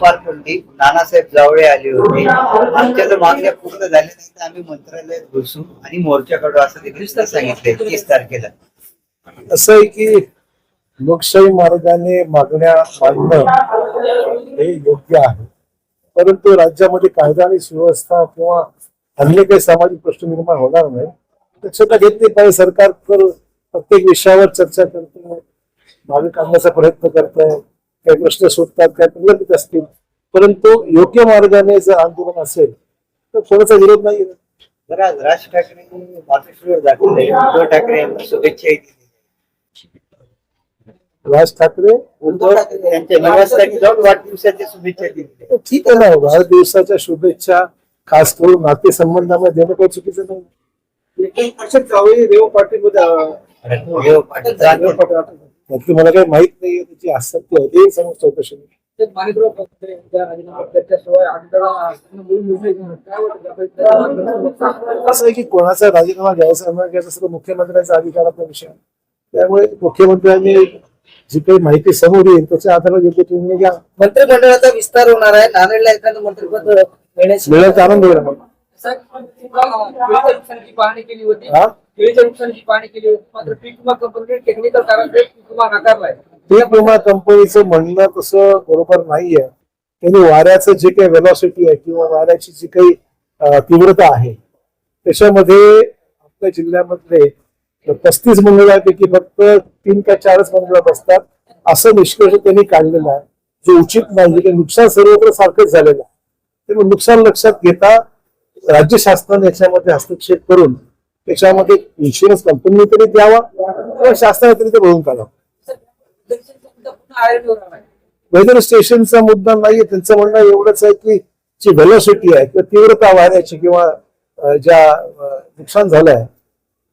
पार पडली नानासाहेब जावळे आले होते. आमच्या जर मागण्या पूर्ण झाल्या नाही तर आम्ही मंत्रालयात घुसू आणि मोर्चा काढू असं देखील सांगितले तीस तारखेला. असं आहे की लोकशाही मार्गाने मागण्या मांडणं हे योग्य आहे. परंतु राज्यामध्ये कायदा आणि सुव्यवस्था किंवा अन्य काही सामाजिक प्रश्न निर्माण होणार नाही. दक्षता घेतली पाहिजे सरकार तर प्रत्येक विषयावर चर्चा करतोय मागे काढण्याचा प्रयत्न करत आहे काही प्रश्न सुटतात काही प्रलंबित असतील परंतु योग्य मार्गाने जर आंदोलन असेल तर कोणाचा विरोध नाही राज ठाकरे मातोश्रीवर दाखवले उद्धव ठाकरे यांना शुभेच्छा दिल्या राज ठाकरे? उद्धव ठाकरे यांच्या निवासस्थानी जाऊन वाढदिवसाच्या शुभेच्छा ठीक आहे ना वाढदिवसाच्या शुभेच्छा खास करून नातेसंबंधामध्ये देणं काही चुकीचं नाही. जावई रेव पाटील रेव जाधव. पाटील. त्यातली मला काही माहीत नाही त्याची आसक्ती आहे ते समज चौकशी असं आहे की कोणाचा राजीनामा घ्यायचा न घ्यायचा सगळं मुख्यमंत्र्यांचा अधिकाराचा विषय आहे. त्यामुळे मुख्यमंत्र्यांनी जी काही माहिती समोर येईल त्याच्या आधारावर योग्य तो निर्णय घ्या मंत्रिमंडळाचा विस्तार होणार आहे. नांदेडला एखादं मंत्रिपद मिळण्याची आनंद होईल नुकसानीची पाहणी केली होती? केळीच्या नुकसानीची पाहणी केली होती. मात्र पीक विमा कंपनीने टेक्निकल कारणामुळे पीक विमा नाकारलाय. पीक विमा कंपनीचं म्हणणं तसं बरोबर नाहीये. त्यांनी वाऱ्याचं जे काही वेलॉसिटी आहे किंवा वाऱ्याची जी काही तीव्रता आहे त्याच्यामध्ये आपल्या जिल्ह्यामधले पस्तीस मंडळापैकी फक्त तीन का चारच मंडळ बसतात. असं निष्कर्ष त्यांनी काढलेला आहे. जो उचित नाही नुकसान सर्वत्र सारखंच झालेलं आहे. त्यामुळे नुकसान लक्षात घेता राज्य शासनाने याच्यामध्ये हस्तक्षेप करून त्याच्यामध्ये इन्शुरन्स कंपनीने तरी द्यावा किंवा शासनाने तरी ते भरून काढावं. वेदर स्टेशनचा मुद्दा नाहीये. त्यांचं म्हणणं एवढंच आहे की जी व्हेलॉसिटी आहे किंवा तीव्रता वाऱ्याची किंवा ज्या नुकसान नुकसान झालंय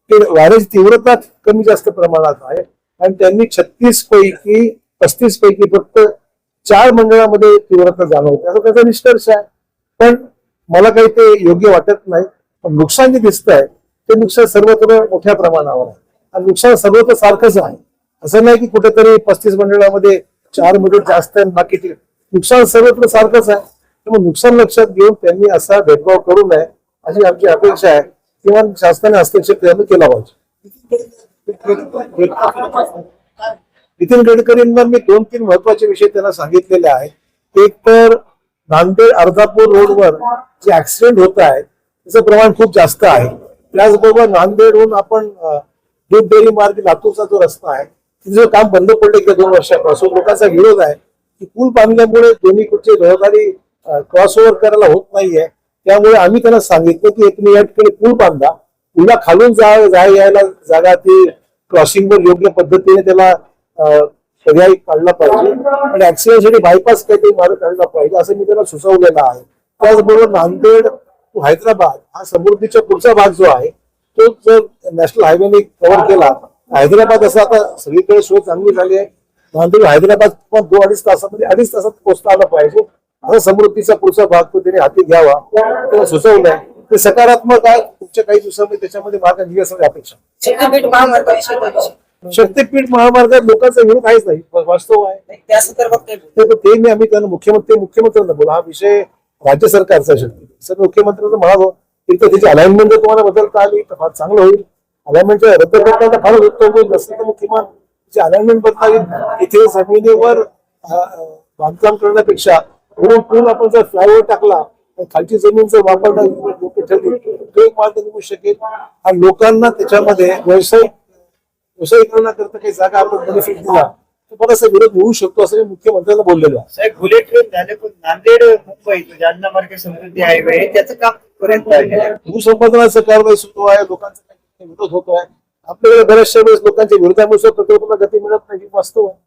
ते वाऱ्याची तीव्रता कमी जास्त प्रमाणात आहे. आणि त्यांनी छत्तीस पैकी पस्तीस पैकी फक्त चार मंडळामध्ये तीव्रता जाणवते. असं त्याचा निष्कर्ष आहे. पण मला काही ते योग्य वाटत नाही पण नुकसान जे दिसत आहे ते नुकसान सर्वत्र मोठ्या प्रमाणावर आहे. आणि नुकसान सर्वत्र सारखंच आहे. असं नाही की कुठेतरी पस्तीस मंडळामध्ये चारमध्ये जास्त आहे बाकीचे नुकसान सर्वत्र सारखंच आहे. त्यामुळे नुकसान लक्षात घेऊन त्यांनी असा भेदभाव करू नये अशी आमची अपेक्षा आहे. किंवा शासनाने हस्तक्षेप त्यांनी केला पाहिजे. नितीन गडकरींना मी दोन तीन महत्त्वाचे विषय त्यांना सांगितलेले आहेत. एक तर नांदेड अर्धापूर रोडवर जे ऍक्सिडेंट होत आहे त्याचं प्रमाण खूप जास्त आहे. त्याचबरोबर नांदेडहून आपण दूध डेअरी मार्ग लातूरचा जो रस्ता आहे तिचं काम बंद पडले गेल्या दोन वर्षापासून लोकांचा विरोध आहे की पूल बांधल्यामुळे दोन्हीकडचे रहदारी क्रॉसओव्हर करायला होत नाहीये. त्यामुळे आम्ही त्यांना सांगितलं की एक या ठिकाणी पूल बांधा. पुला खालून जा जाय यायला जागा ती क्रॉसिंगवर योग्य पद्धतीने त्याला पर्याय काढला पाहिजे. आणि ऍक्सिडेंटसाठी बायपास काहीतरी मार्ग काढला पाहिजे असं मी त्यांना सुचवलेलं आहे. त्याचबरोबर नांदेड टू हैदराबाद हा समृद्धीचा पुढचा भाग जो आहे तो जर नॅशनल हायवेने कव्हर केला हैदराबाद असं आता सगळीकडे सोय चांगली झाली आहे. नांदेड हैदराबाद पण दोन अडीच तासामध्ये अडीच तासात पोहोचता आला पाहिजे. असा समृद्धीचा पुढचा भाग तो त्याने हाती घ्यावा त्याला सुचवलंय ते सकारात्मक आहे पुढच्या काही दिवसामध्ये त्याच्यामध्ये मार्ग निघेल अपेक्षा शक्तीपीठ? शक्तीपीठ महामार्गात लोकांचा विरोध आहेच नाही. वास्तव आहे. त्या संदर्भात? ते मी आम्ही त्यांना मुख्यमंत्री मुख्यमंत्र्यांना बोला. हा विषय राज्य सरकारचा शक्ती. सर मुख्यमंत्र्यांना म्हणालो एक तर त्याची अलाइनमेंट जर तुम्हाला बदलता आली तर फार चांगलं होईल. अलाइनमेंट रद्द करताना फारच उत्तम होईल. नसेल तर किमान त्याची अलाइनमेंट बदला येईल इथे जमिनीवर बांधकाम करण्यापेक्षा वरून पूल आपण जर फ्लायओव्हर टाकला तर खालची जमीन जर वापरता योग्य ठरली तो एक मार्ग निघू शकेल. आणि लोकांना त्याच्यामध्ये व्यावसायिक काही जागा आपण बेनिफिट दिला. तर बराचसा विरोध होऊ शकतो असं मुख्यमंत्र्यांना बोललेलो आहे. साहेब बुलेट ट्रेन झाले पण नांदेड मुंबई जालना मार्ग समृद्धी हायवे आहे, त्याचं काम पर्यंत भूसंपादनाचं कारवाई सुरू आहे लोकांचा विरोध होतो आहे. आपल्याकडे बऱ्याचशा वेळेस लोकांच्या विरोधामुळे प्रकल्पाला गती मिळत नाही वास्तव आहे.